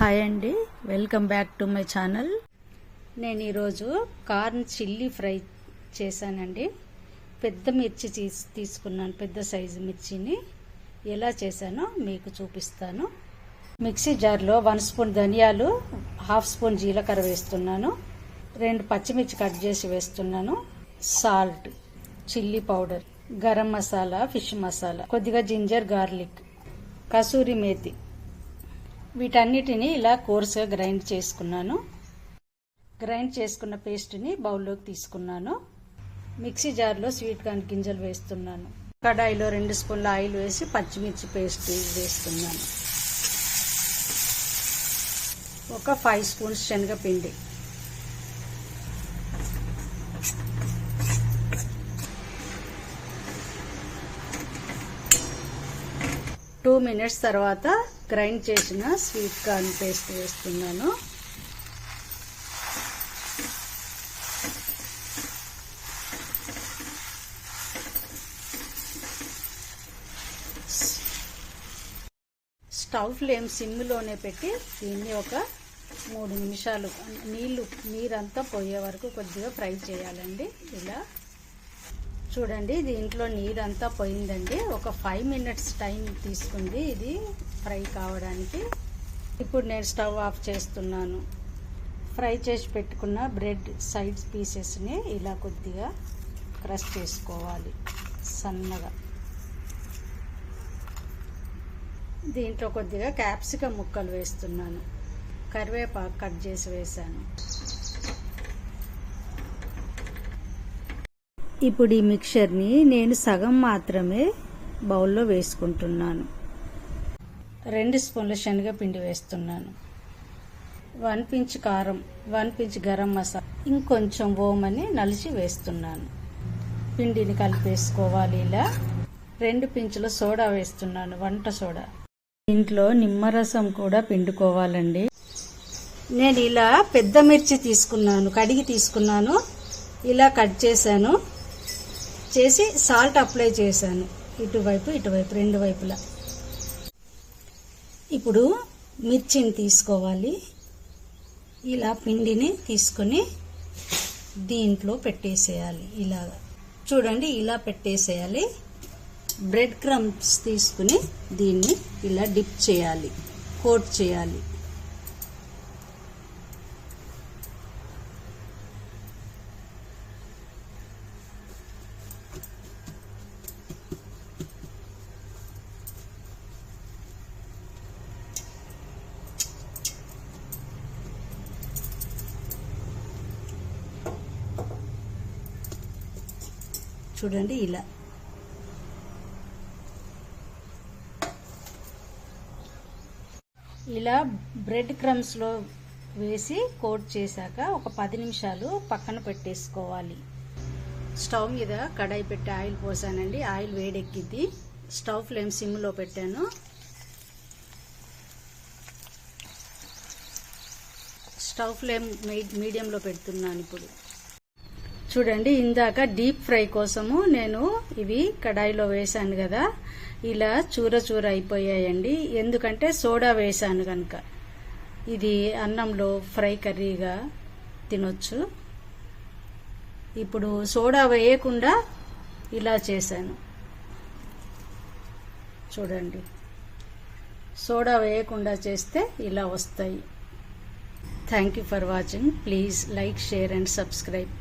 Hi అండి. Welcome back to my channel. నేను ఈరోజు కార్న్ చిల్లీ ఫ్రై చేశానండి. పెద్ద మిర్చి తీసి తీసుకున్నాను. పెద్ద సైజు మిర్చిని. ఎలా చేశానో మీకు చూపిస్తాను. మిక్సీ జార్లో వన్ స్పూన్ ధనియాలు హాఫ్ స్పూన్ జీలకర్ర వేస్తున్నాను. రెండు పచ్చిమిర్చి కట్ చేసి వేస్తున్నాను. Salt chilli powder garam masala fish masala కొద్దిగా జింజర్ గార్లిక్ కసూరి మేతి వీటన్నిటిని ఇలా కోర్సుగా గ్రైండ్ చేసుకున్నాను. గ్రైండ్ చేసుకున్న పేస్ట్ని బౌల్లోకి తీసుకున్నాను. మిక్సీ జార్లో స్వీట్ కార్న్ గింజలు వేస్తున్నాను. కడాయిలో రెండు స్పూన్ల ఆయిల్ వేసి పచ్చిమిర్చి పేస్ట్ వేస్తున్నాను. ఒక ఫైవ్ స్పూన్స్ శనగపిండి. టూ మినిట్స్ తర్వాత గ్రైండ్ చేసిన స్వీట్ కార్న్ పేస్ట్ వేస్తున్నాను. స్టవ్ ఫ్లేమ్ సిమ్లోనే పెట్టి దీన్ని ఒక మూడు నిమిషాలు నీళ్ళు నీరంతా పోయే వరకు కొద్దిగా ఫ్రై చేయాలండి. ఇలా చూడండి దీంట్లో నీరంతా పోయిందండి. ఒక ఫైవ్ మినిట్స్ టైం తీసుకుంది ఇది ఫ్రై కావడానికి. ఇప్పుడు నేను స్టవ్ ఆఫ్ చేస్తున్నాను. ఫ్రై చేసి పెట్టుకున్న బ్రెడ్ సైడ్ పీసెస్ని ఇలా కొద్దిగా క్రష్ చేసుకోవాలి సన్నగా. దీంట్లో కొద్దిగా క్యాప్సికం ముక్కలు వేస్తున్నాను. కరివేపాకు కట్ చేసి వేసాను ఇప్పుడు ఈ మిక్చర్ని నేను సగం మాత్రమే బౌల్లో వేసుకుంటున్నాను. రెండు స్పూన్ల శనగపిండి వేస్తున్నాను. వన్ పించ్ కారం వన్ పించ్ గరం మసాలా ఇంకొంచెం ఓమని నలిచి వేస్తున్నాను. పిండిని కలిపేసుకోవాలి ఇలా. రెండు పించుల సోడా వేస్తున్నాను వంట సోడా. ఇంట్లో నిమ్మరసం కూడా పిండుకోవాలండి. నేను ఇలా పెద్ద మిర్చి తీసుకున్నాను కడిగి తీసుకున్నాను. ఇలా కట్ చేశాను. చేసి సాల్ట్ అప్లై చేశాను. ఇటువైపు ఇటువైపు రెండు వైపులా. ఇప్పుడు మిర్చిని తీసుకోవాలి. ఇలా పిండిని తీసుకొని దీంట్లో పెట్టేసేయాలి. ఇలాగా. చూడండి ఇలా పెట్టేసేయాలి. బ్రెడ్ క్రమ్స్ తీసుకుని దీన్ని ఇలా డిప్ చేయాలి. కోట్ చేయాలి. చూడండి ఇలా. ఇలా బ్రెడ్ క్రమ్స్లో వేసి కోట్ చేశాక ఒక పది నిమిషాలు పక్కన పెట్టేసుకోవాలి. స్టవ్ మీద కడాయి పెట్టి ఆయిల్ పోసానండి. ఆయిల్ వేడెక్కిద్ది. స్టవ్ ఫ్లేమ్ సిమ్లో పెట్టాను. స్టవ్ ఫ్లేమ్ మీడియంలో పెడుతున్నాను ఇప్పుడు. చూడండి ఇందాక డీప్ ఫ్రై కోసము నేను ఇవి కడాయిలో వేసాను కదా. ఇలా చూర చూర అయిపోయాయండి. ఎందుకంటే సోడా వేసాను కనుక ఇది అన్నంలో ఫ్రై కర్రీగా తినొచ్చు. ఇప్పుడు సోడా వేయకుండా ఇలా చేశాను. చూడండి. సోడా వేయకుండా చేస్తే ఇలా వస్తాయి. Thank you for watching please like share and subscribe